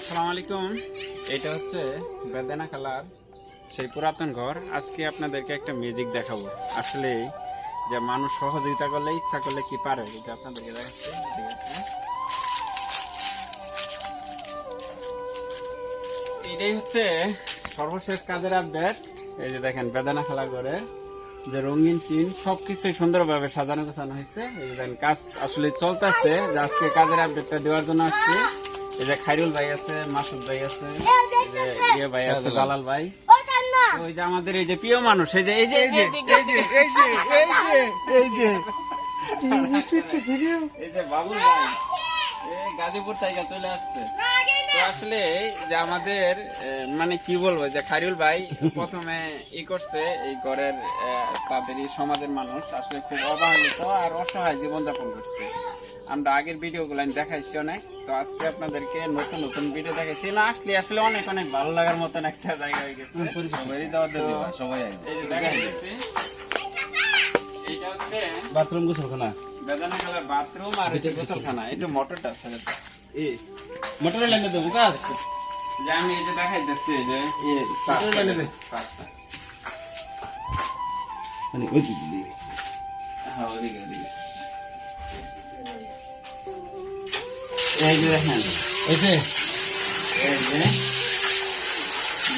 আসসালামু আলাইকুম এটা হচ্ছে বেদানা সেই পুরাতন ঘর। আজকে আপনাদেরকে একটা মিউজিক দেখাবো। আসলে যে মানুষ সহযোগিতা করলে, ইচ্ছা করলে কি পারে আপনাদেরকে ঠিক আছে এটাই হচ্ছে সর্বশেষ কাজের আপডেট এই যে দেখেন, বেদানা খেলা করে যে রঙিন টিন সবকিছু সুন্দরভাবে সাজানো গোছানো হয়েছে। এই দেখেন, কাজ আসলে চলতেছে। যে আজকে কাজের আপডেটটা দেওয়ার জন্য আসছি। এই যে খাইরুল ভাই আছে মাসুদ ভাই আছে এই যে ইয়ে ভাই আছে জালাল ভাই। ওই যে আমাদের এই যে প্রিয় মানুষ এই যে এই যে এই যে এই যে এই যে এই যে। বাবুল ভাই। এই গাজীপুর থেকে চলে আসছে। আসলে যে আমাদের মানে কি বলব যে খাইরুল ভাই প্রথমে ই করছে এই ঘরের তাদের সমাজের মানুষ আসলে খুব অবহেলিত আর অসহায় জীবনযাপন করছে। আমরা আগের ভিডিও গুলো দেখাইছি অনেক তো আজকে আপনাদেরকে নতুন নতুন ভিডিও দেখাইছি। না আসলে আসলে অনেক অনেক ভালো লাগার মতন একটা জায়গা হয়ে গেছে। সবাই আসবে। এই যে দেখাইতেছি এইটা হচ্ছে বাথরুম গোসলখানা। বেদানা কালার বাথরুম আর হচ্ছে গোসলখানা। একটু মোটরটা আছে এই মোটরে লাইনে দেবো কাজ যে আমি এই যে দেখাইতেছি এই যে এই মোটরে লাইনে দে পাঁচটা মানে ওই দিকে দিবি। হ্যাঁ ওদিকে ওদিকে এই যে দেখেন এই যে এই যে যে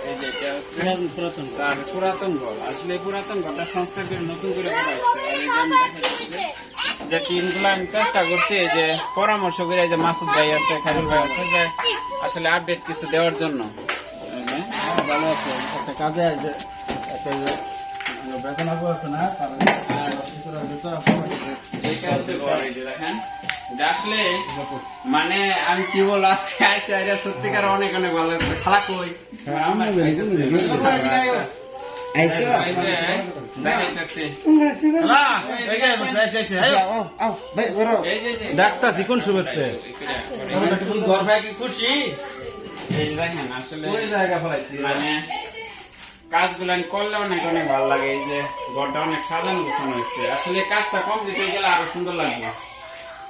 এই যে এটা হচ্ছে পুরাতন তার পুরাতন ঘর। আসলে পুরাতন ঘরটা সংস্কার করে নতুন করে করা হচ্ছে আর এই যে আমি যে- যে টিমগুলো আমি চেষ্টা করছি এই যে পরামর্শ করে এই যে মাসুদ ভাই আছে ভাই আছে যে আসলে আপডেট কিছু দেওয়ার জন্য। ভালো আছে একটা কাজে আছে একটা বেতন আছে না হচ্ছে ঘর এই যে দেখেন। যে আসলে মানে আমি কি বলব আজকে আসে সত্যিকার অনেক অনেক ভালো লাগছে। খালা কই? হ্যাঁ, বলি, বলি, বলি। যে যে ডাকতাছি কোন শুভেচ্ছা খুশি? এই দেখেন আসলে মানে কাজগুলো আমি করলে অনেক অনেক ভালো লাগে। এই যে ঘরটা অনেক সাজানো গোছানো হয়েছে। আসলে কাজটা কমপ্লিট হয়ে গেলে আরও সুন্দর লাগবে।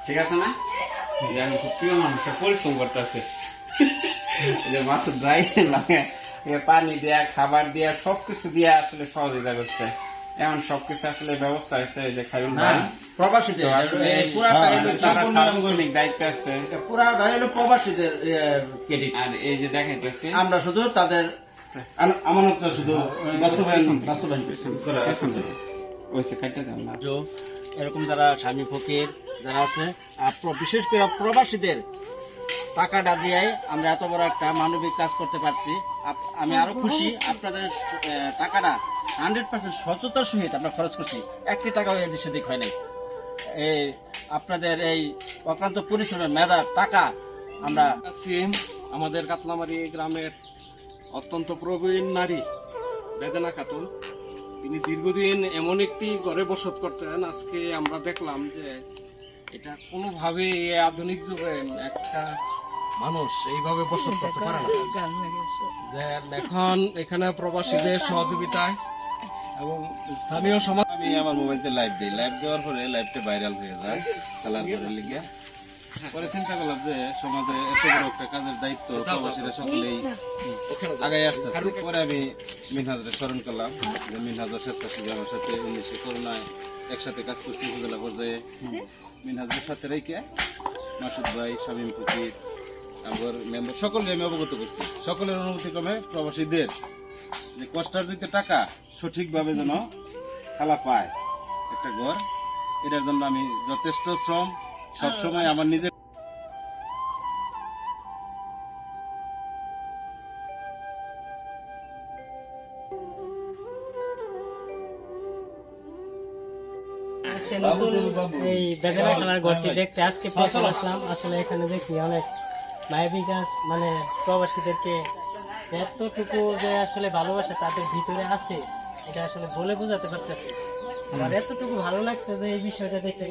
ঠিক আছে না যে আমি খুব প্রিয় মানুষ পরিশ্রম করতেছে যে মাসুদ ভাই লাগে পানি দেয়া খাবার দেয়া সবকিছু দিয়া আসলে সহযোগিতা করছে এমন সবকিছু আসলে ব্যবস্থা হয়েছে যে খাইরুল ভাই প্রবাসীদের আসলে পুরাটা হ্যাঁ, হলো তারা দায়িত্ব আছে পুরাটা হলো প্রবাসীদের ক্রেডিট আর এই যে দেখাইতেছি আমরা শুধু তাদের আম- আমানতটা শুধু বাস্তবায়ন বাস্তবায়ন করা আছে। পেছন ওইসে কাটতে দাও না এরকম যারা স্বামী ফকির যারা আছে, আর বিশেষ করে প্রবাসীদের টাকাটা দিয়ে আমরা এত বড় একটা মানবিক কাজ করতে পারছি। আমি আরও খুশি, আপনাদের টাকাটা হান্ড্রেড পার্সেন্ট সচেতন সহিত আমরা খরচ করছি। একটি টাকা এদিক সেদিক হয় নাই। এই আপনাদের এই অক্রান্ত পরিশ্রমের মেধা টাকা আমরা আমাদের কাতলামারি গ্রামের অত্যন্ত প্রবীণ নারী, বেদনা খাতুন। তিনি দীর্ঘদিন এমন একটি ঘরে বসত করতেন, আজকে আমরা দেখলাম যে এটা কোনোভাবে আধুনিক যুগে একটা মানুষ এইভাবে বসত করতে পারে না। যে এখন এখানে প্রবাসীদের সহযোগিতায় এবং স্থানীয় সমাজ আমি আমার মোবাইলতে লাইভ দিই। লাইভ দেওয়ার পরে লাইভটা ভাইরাল হয়ে যায় কালার করে লিখে। পরে চিন্তা করলাম যে সমাজে এত বড় একটা কাজের দায়িত্ব প্রবাসীরা সকলেই আগাই আসতেছে। পরে আমি মিনহাজরে স্মরণ করলাম যে মিনহাজের স্বেচ্ছাসেবী আমার সাথে উনিশে করোনায় একসাথে কাজ করছি উপজেলা পর্যায়ে। মিনহাজের সাথে রেখে মাসুদ ভাই শামীম ফকির আমার মেম্বার সকলকে আমি অবগত করছি। সকলের অনুমতি ক্রমে প্রবাসীদের যে কষ্টার্জিত টাকা সঠিকভাবে যেন খালা পায় একটা ঘর এটার জন্য আমি যথেষ্ট শ্রম সবসময় আমার নিজের এই বেদনা খেলার ঘরটি দেখতে আজকে প্রথম আসলাম। আসলে এখানে দেখি অনেক মায়াবী গাছ মানে প্রবাসীদেরকে এতটুকু যে আসলে ভালোবাসা তাদের ভিতরে আছে এটা আসলে বলে বোঝাতে পারতেছি। আমার এতটুকু ভালো লাগছে যে এই বিষয়টা দেখে।